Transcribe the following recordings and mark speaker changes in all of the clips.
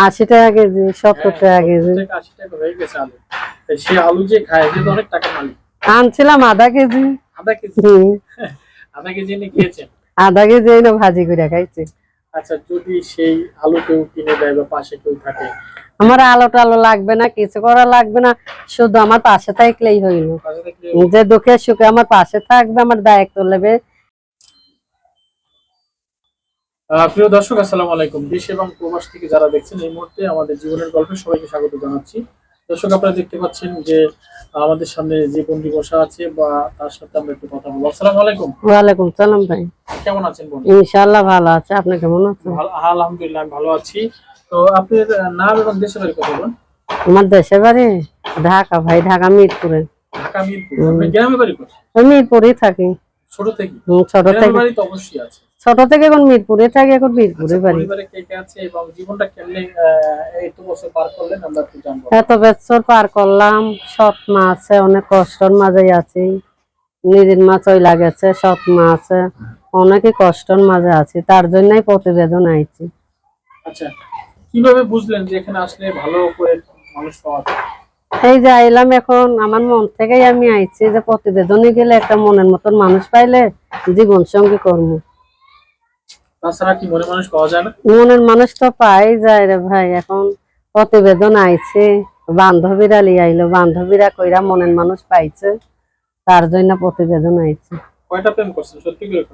Speaker 1: আশি টাকা কেজি সত্তর টাকা কেজি
Speaker 2: আশি টাকা হয়ে গেছে আলু। সে আলু যে খায় সে অনেক টাকা মালিক।
Speaker 1: আনছিলাম আধা কেজি।
Speaker 2: আধা কেজি? আধা কেজি এনে খেয়েছেন?
Speaker 1: আধা কেজি এই না ভাজি করে খাইছি।
Speaker 2: আচ্ছা যদি সেই আলু কেউ কিনে দেয় বা পাশে কেউ থাকে?
Speaker 1: আমার আলো টালো লাগবে না কিছু করা লাগবে না শুধু আমার পাশে থাকলেই হইল। যে দুঃখে সুখে আমার পাশে থাকবে আমার দায়িত্ব নেবে
Speaker 2: প্রিয় দর্শক আসসালামু আলাইকুম। দেশ এবং প্রবাস থেকে যারা দেখছেন এই মুহূর্তে আমাদের জীবনের গল্পে সবাইকে স্বাগত জানাচ্ছি। দর্শক আপনারা দেখতে পাচ্ছেন যে আমাদের সামনে যে বন্ধু বসা আছে বা তার সাথে আমরা একটু কথা বলব। আসসালামু আলাইকুম।
Speaker 1: ওয়ালাইকুম সালাম ভাই।
Speaker 2: কেমন আছেন বন্ধু?
Speaker 1: ইনশাআল্লাহ ভালো আছে। আপনি কেমন আছেন?
Speaker 2: আলহামদুলিল্লাহ আমি ভালো আছি। তো আপনার নাম এবং দেশের বাড়ি কথা বলুন?
Speaker 1: আমার দেশের বাড়ি ঢাকা ভাই ঢাকা মিরপুরে।
Speaker 2: ঢাকা মিরপুর। আপনি গ্রামে বাড়ি কোথায়?
Speaker 1: আমি মিরপুরেই থাকি।
Speaker 2: ছোট থেকে?
Speaker 1: ছোট থেকে।
Speaker 2: বাড়ি তো অবশ্যই আছে।
Speaker 1: ছোট থেকে এখন মিরপুরে থাকি এখন মিরপুরে
Speaker 2: আচ্ছা,
Speaker 1: বাড়ি।
Speaker 2: পরিবারে কে কে আছে এবং জীবনটা কেমনে আহ, এই তো বছর পার করলেন আমরা একটু জানব।
Speaker 1: এত বছর পার করলাম সৎ মা আছে অনেক কষ্টর মাঝে আছি। নিজের মা চইলা গেছে সৎ মা আছে অনেকই কষ্টর মাঝে আছি তার জন্যই প্রতিবেদন আইছি।
Speaker 2: আচ্ছা কীভাবে বুঝলেন যে এখানে আসলে ভালো করে মানুষ পাওয়া
Speaker 1: এই যে আইলাম এখন আমার মন থেকেই আমি আইছি যে প্রতিবেদনে গেলে একটা মনের মতন মানুষ পাইলে জীবন সঙ্গী কর্ম
Speaker 2: তাছাড়া কি মনে মানুষ পাওয়া যায় না?
Speaker 1: মনের মানুষ তো পাই যায় রে ভাই এখন প্রতিবেদন আইছে বান্ধবীরা লিয়ে আইলো বান্ধবীরা কইরা মনের মানুষ পাইছে তার জন্য প্রতিবেদন আইছে।
Speaker 2: কয়টা প্রেম করছেন? সত্যি করে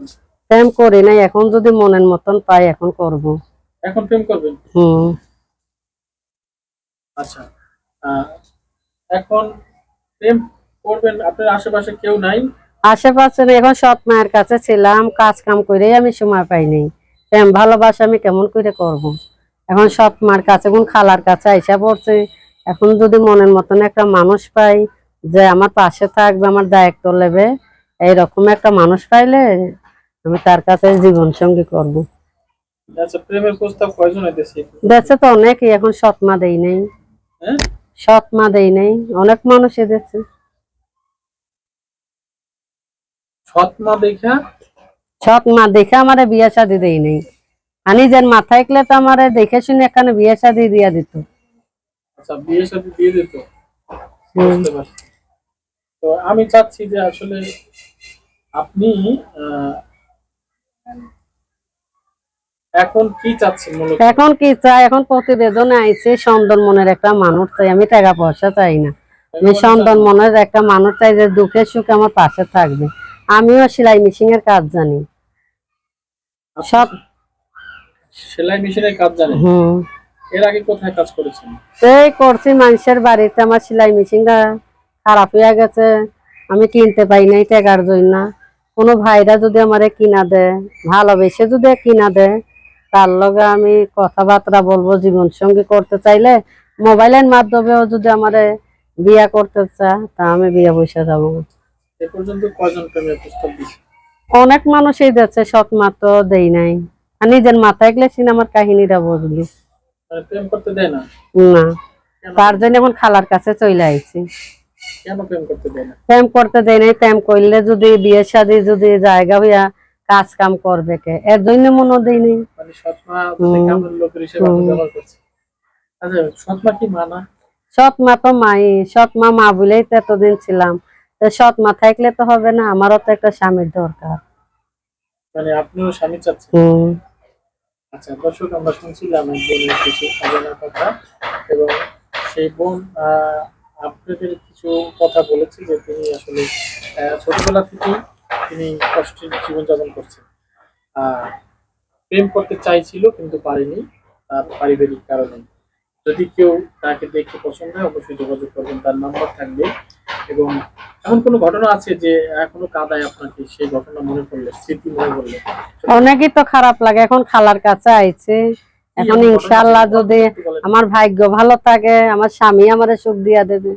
Speaker 1: প্রেম করি নাই এখন যদি মনের মতন পাই এখন করব।
Speaker 2: এখন প্রেম করবেন?
Speaker 1: হুম।
Speaker 2: আচ্ছা এখন প্রেম করবেন আপনার আশেপাশে কেউ নাই?
Speaker 1: আশেপাশে এখন সৎ মায়ের কাছে ছিলাম কাজ কাম করেই আমি সময় পাই নাই। প্রেম ভালোবাসা আমি কেমন করে করব। এখন সৎ মার কাছে কোন খালার কাছে আইসা পড়ছে। এখন যদি মনের মতন একটা মানুষ পাই যে আমার পাশে থাকবে আমার দায়িত্ব নেবে এইরকম একটা মানুষ পাইলে আমি তার কাছে জীবন সঙ্গী করব।
Speaker 2: আচ্ছা
Speaker 1: তো অনেকই এখন দেই নাই।
Speaker 2: হ্যাঁ?
Speaker 1: সৎ মা দেই নাই অনেক মানুষ দেখছে
Speaker 2: সৎ দেখা
Speaker 1: সৎ মা দেখে আমার বিয়ে শাদি দেই নাই। আর নিজের মাথায় গেলে তো আমার দেখে শুনে এখানে বিয়ে শাদি দিয়া দিত।
Speaker 2: আচ্ছা তো আমি চাচ্ছি যে আসলে আপনি এখন কি চাচ্ছেন
Speaker 1: এখন কি চাই? এখন প্রতিবেদনে আইছে সন্দন মনের একটা মানুষ চাই। আমি টাকা পয়সা চাই না। আমি সন্দন মনের একটা মানুষ চাই যে দুঃখে সুখে আমার পাশে থাকবে। আমিও সেলাই মেশিন এর কাজ জানি। সব
Speaker 2: সেলাই মেশিনের কাজ জানেন?
Speaker 1: হুম।
Speaker 2: এর আগে কোথায় কাজ করেছেন?
Speaker 1: এই করছি মানুষের বাড়িতে আমার সেলাই মেশিনটা খারাপ হয়ে গেছে। আমি কিনতে পাই নাই টাকার জন্য। কোনো ভাইরা যদি আমারে কিনা দেয় ভালোবেসে যদি কিনা দেয় তার লগে আমি কথাবার্তা বলব জীবন সঙ্গী করতে চাইলে মোবাইলের মাধ্যমেও যদি আমারে বিয়া করতে চা তা আমি বিয়ে বসে যাব।
Speaker 2: এ পর্যন্ত কয়জন প্রেমের প্রস্তাব দিয়েছে
Speaker 1: অনেক মানুষই যাচ্ছে সৎ মা তো দেই নাই। আর নিজের মাথায় গেলে সিনেমার কাহিনীটা বুঝলি
Speaker 2: প্রেম করতে দেয় না?
Speaker 1: না। তার জন্য এখন খালার কাছে চলে আইছি।
Speaker 2: প্রেম করতে দেয়
Speaker 1: নাই প্রেম করলে যদি বিয়ে শাদী যদি জায়গা হইয়া কাজ কাম করবে কে? এর জন্য মনে দেয় নাই।
Speaker 2: মানে সৎমা আচ্ছা সৎমা
Speaker 1: তো মাই সৎ মা বলেই তো এতদিন ছিলাম। সৎ মা থাকলে তো হবে না আমারও তো একটা স্বামীর দরকার।
Speaker 2: মানে আপনিও স্বামী চাচ্ছেন? আচ্ছা দর্শক আমরা শুনছিলাম এক বোনের কিছু অজানা কথা এবং সেই বোন আপনাদের কিছু কথা বলেছে যে তিনি আসলে ছোটবেলা থেকেই তিনি কষ্টের জীবনযাপন করছেন। প্রেম করতে চাইছিল কিন্তু পারেনি তার পারিবারিক কারণে। যদি কেউ তাকে দেখে পছন্দ হয় অবশ্যই যোগাযোগ করবেন তার নাম্বার থাকবে এবং এমন কোনো ঘটনা আছে যে এখনও কাদায় আপনাকে সেই ঘটনা মনে পড়লে স্মৃতি মনে পড়লে?
Speaker 1: অনেকই তো খারাপ লাগে। এখন খালার কাছে আইছে। এখন ইনশাল্লাহ যদি আমার ভাগ্য ভালো থাকে আমার স্বামী আমারে সুখ দিয়া দেবে।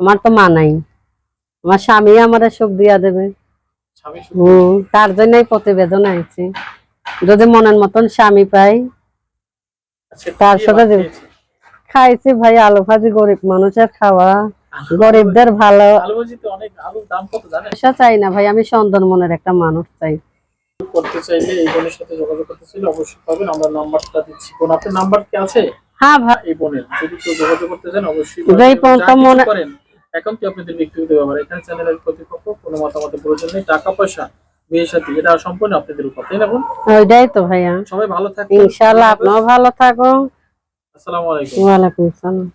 Speaker 1: আমার তো মা নাই। আমার স্বামী আমারে সুখ দিয়া দেবে। হম তার জন্যই প্রতিবেদন আইছি। যদি মনের মতন স্বামী পাই
Speaker 2: সে
Speaker 1: তার সাথে? খাইছি ভাই আলু ভাজি গরিব মানুষের খাওয়া। গরিবদের ভালো। পয়সা চাই না ভাই আমি সন্দন মনের একটা মানুষ চাই।
Speaker 2: করতে চাইলে এই বোনের সাথে যোগাযোগ করতে চাইলে অবশ্যই পাবেন। আমরা নাম্বারটা দিচ্ছি। কোন আপনার নাম্বার কি আছে?
Speaker 1: হ্যাঁ ভাই।
Speaker 2: এই বোনের। যদি কেউ যোগাযোগ করতে চান অবশ্যই
Speaker 1: যেই পর্যন্ত মনে-
Speaker 2: করেন এখন কি আপনাদের ব্যক্তিগত ব্যাপার এখানে চ্যানেলের কোনো মতামতের প্রয়োজন নেই। টাকা পয়সা বিয়ের সাথে এটা সম্পূর্ণ আপনাদের উপর। তাই না বোন?
Speaker 1: ওইটাই তো ভাইয়া।
Speaker 2: সবাই ভালো থাকবেন।
Speaker 1: ইনশাল্লাহ আপনিও ভালো থাকুন।
Speaker 2: আসসালামু আলাইকুম।
Speaker 1: ওয়ালাইকুম আসসালাম।